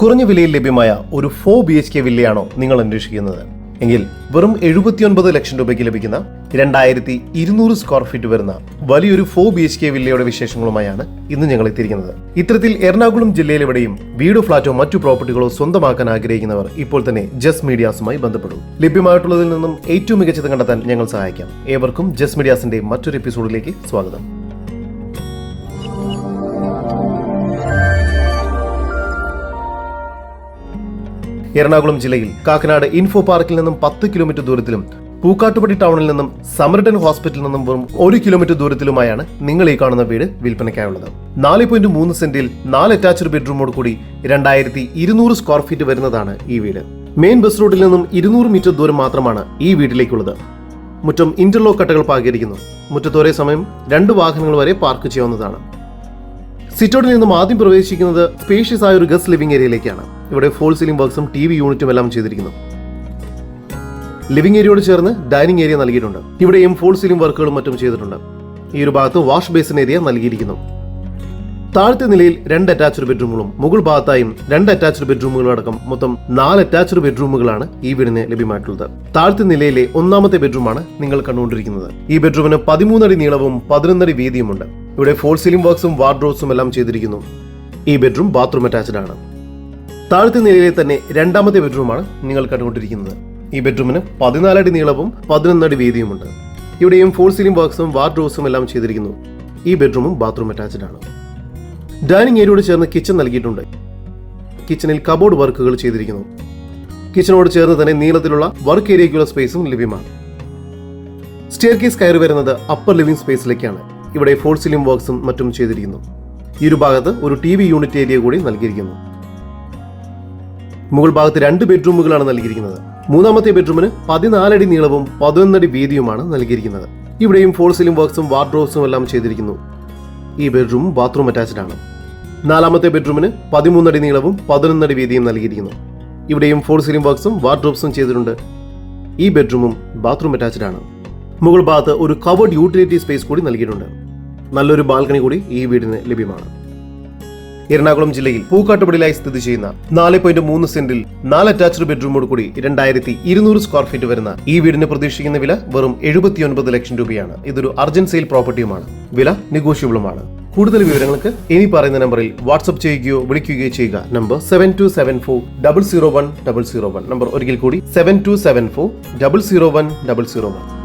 കുറഞ്ഞ വിലയിൽ ലഭ്യമായ ഒരു ഫോർ ബി എച്ച് കെ വില്ലയാണോ നിങ്ങൾ അന്വേഷിക്കുന്നത്? എങ്കിൽ വെറും എഴുപത്തിയൊൻപത് ലക്ഷം രൂപയ്ക്ക് ലഭിക്കുന്ന രണ്ടായിരത്തി ഇരുന്നൂറ് സ്ക്വയർ ഫീറ്റ് വരുന്ന വലിയൊരു ഫോർ ബി എച്ച് കെ വില്ലയുടെ വിശേഷങ്ങളുമായാണ് ഇന്ന് ഞങ്ങൾ എത്തിയിരിക്കുന്നത്. ഇത്തരത്തിൽ എറണാകുളം ജില്ലയിലെവിടെയും വീടോ ഫ്ളാറ്റോ മറ്റു പ്രോപ്പർട്ടികളോ സ്വന്തമാക്കാൻ ആഗ്രഹിക്കുന്നവർ ഇപ്പോൾ തന്നെ ജസ് മീഡിയാസുമായി ബന്ധപ്പെടും ലഭ്യമായിട്ടുള്ളതിൽ നിന്നും ഏറ്റവും മികച്ചത് കണ്ടെത്താൻ ഞങ്ങൾ സഹായിക്കാം. ഏവർക്കും ജസ് മീഡിയാസിന്റെ മറ്റൊരു എപ്പിസോഡിലേക്ക് സ്വാഗതം. എറണാകുളം ജില്ലയിൽ കാക്കനാട് ഇൻഫോ പാർക്കിൽ നിന്നും പത്ത് കിലോമീറ്റർ ദൂരത്തിലും പൂക്കാട്ടുപടി ടൗണിൽ നിന്നും സമരട്ടൻ ഹോസ്പിറ്റലിൽ നിന്നും വെറും ഒരു കിലോമീറ്റർ ദൂരത്തിലുമായാണ് നിങ്ങൾ ഈ കാണുന്ന വീട് വിൽപ്പനയ്ക്കായുള്ളത്. നാല് പോയിന്റ് മൂന്ന് സെന്റിൽ നാല് അറ്റാച്ച്ഡ് ബെഡ്റൂമോട് കൂടി രണ്ടായിരത്തി ഇരുന്നൂറ് സ്ക്വയർ ഫീറ്റ് വരുന്നതാണ് ഈ വീട്. മെയിൻ ബസ് റൂട്ടിൽ നിന്നും ഇരുന്നൂറ് മീറ്റർ ദൂരം മാത്രമാണ് ഈ വീട്ടിലേക്കുള്ളത്. മുറ്റം ഇന്റർലോക്ക് കട്ടകൾ പാകിയിരിക്കുന്നു. മുറ്റത്ത് ഒരേ സമയം രണ്ട് വാഹനങ്ങൾ വരെ പാർക്ക് ചെയ്യാവുന്നതാണ്. സിറ്റോട്ടിൽ നിന്നും ആദ്യം പ്രവേശിക്കുന്നത് സ്പേഷ്യസ് ആയ ഒരു ഗസ്റ്റ് ലിവിംഗ് ഏരിയയിലേക്കാണ് ഇവിടെ ഫോൾ സീലിംഗ് ബോക്സും ടി വി യൂണിറ്റും എല്ലാം ചെയ്തിരിക്കുന്നു. ലിവിംഗ് ഏരിയയോട് ചേർന്ന് ഡൈനിങ് ഏരിയ നൽകിയിട്ടുണ്ട്. ഇവിടെയും ഫോൾ സീലിംഗ് വർക്കുകളും മറ്റും ചെയ്തിട്ടുണ്ട്. ഈ ഒരു ഭാഗത്ത് വാഷ് ബേസിൻ ഏരിയ നൽകിയിരിക്കുന്നു. താഴത്തെ നിലയിൽ രണ്ട് അറ്റാച്ച്ഡ് ബെഡ്റൂമുകളും മുകൾ ഭാഗത്തായും രണ്ട് അറ്റാച്ച്ഡ് ബെഡ്റൂമുകളും അടക്കം മൊത്തം നാല് അറ്റാച്ച്ഡ് ബെഡ്റൂമുകളാണ് ഈ വീടിന് ലഭ്യമായിട്ടുള്ളത്. താഴത്തെ നിലയിലെ ഒന്നാമത്തെ ബെഡ്റൂമാണ് നിങ്ങൾ കണ്ടുകൊണ്ടിരിക്കുന്നത്. ഈ ബെഡ്റൂമിന് പതിമൂന്നടി നീളവും പതിനൊന്നടി വീതിയുമുണ്ട്. ഇവിടെ ഫോൾ സീലിംഗ് വർക്ക്സും വാർഡ്രോബ്സും എല്ലാം ചെയ്തിരിക്കുന്നു. ഈ ബെഡ്റൂം ബാത്റൂം അറ്റാച്ച്ഡ് ആണ്. താഴത്തെ നിലയിലെ തന്നെ രണ്ടാമത്തെ ബെഡ്റൂമാണ് നിങ്ങൾ കണ്ടുകൊണ്ടിരിക്കുന്നത്. ഈ ബെഡ്റൂമിന് പതിനാലടി നീളവും പതിനൊന്നടി വീതിയുമുണ്ട്. ഇവിടെയും ഫോൾ സീലിംഗ് വർക്ക്സും വാർഡ്രോബ്സും എല്ലാം ചെയ്തിരിക്കുന്നു. ഈ ബെഡ്റൂമും ബാത്റൂം അറ്റാച്ച്ഡ് ആണ്. ഡൈനിങ് ഏരിയയോട് ചേർന്ന് കിച്ചൺ നൽകിയിട്ടുണ്ട്. കിച്ചണിൽ കബോർഡ് വർക്കുകൾ ചെയ്തിരിക്കുന്നു. കിച്ചണോട് ചേർന്ന് തന്നെ നീളത്തിലുള്ള വർക്ക് ഏരിയയ്ക്കുള്ള സ്പേസും ലഭ്യമാണ്. സ്റ്റെയർ കേസ് കയറി വരുന്നത് അപ്പർ ലിവിംഗ് സ്പേസിലേക്കാണ് ഇവിടെ ഫോൾ സീലിംഗ് വർക്ക്സും മറ്റും ചെയ്തിരിക്കുന്നു. ഈ ഒരു ഭാഗത്ത് ഒരു ടി വി യൂണിറ്റ് ഏരിയ കൂടി നൽകിയിരിക്കുന്നു. മുകൾ ഭാഗത്ത് രണ്ട് ബെഡ്റൂമുകളാണ് നൽകിയിരിക്കുന്നത്. മൂന്നാമത്തെ ബെഡ്റൂമിന് പതിനാലടി നീളവും പതിനൊന്നടി വീതിയുമാണ് നൽകിയിരിക്കുന്നത്. ഇവിടെയും ഫോൾ സീലിംഗ് വർക്ക്സും വാർഡ്രോബ്സും എല്ലാം ചെയ്തിരിക്കുന്നു. ഈ ബെഡ്റൂം ബാത്റൂം അറ്റാച്ച്ഡ് ആണ്. നാലാമത്തെ ബെഡ്റൂമിന് പതിമൂന്നടി നീളവും പതിനൊന്നടി വീതിയും നൽകിയിരിക്കുന്നു. ഇവിടെയും ഫോൾ സീലിംഗ് വർക്ക്സും വാർഡ്രോബ്സും ചെയ്തിട്ടുണ്ട്. ഈ ബെഡ്റൂമും ബാത്റൂം അറ്റാച്ച്ഡ് ആണ്. മുകൾ ഭാഗത്ത് ഒരു കവേർഡ് യൂട്ടിലിറ്റി സ്പേസ് കൂടി നൽകിയിട്ടുണ്ട്. നല്ലൊരു ബാൽക്കണി കൂടി ഈ വീടിന് ലഭ്യമാണ്. എറണാകുളം ജില്ലയിൽ പൂക്കാട്ടുപടിയിലായി സ്ഥിതി ചെയ്യുന്ന നാല് പോയിന്റ് മൂന്ന് സെന്റിൽ നാല് അറ്റാച്ച്ഡ് ബെഡ്റൂമോട് കൂടി രണ്ടായിരത്തി ഇരുന്നൂറ് സ്ക്വയർ ഫീറ്റ് വരുന്ന ഈ വീടിന് പ്രതീക്ഷിക്കുന്ന വില വെറും എഴുപത്തിയൊൻപത് ലക്ഷം രൂപയാണ്. ഇതൊരു അർജന്റ് സെയിൽ പ്രോപ്പർട്ടിയുമാണ് വില നെഗോഷ്യബിളുമാണ് കൂടുതൽ വിവരങ്ങൾക്ക് ഇനി പറയുന്ന നമ്പറിൽ വാട്സ്ആപ്പ് ചെയ്യുകയോ വിളിക്കുകയോ ചെയ്യുക. Number seven two seven four double zero one double zero one number ഒരിക്കൽ കൂടി seven two seven four double zero one double zero one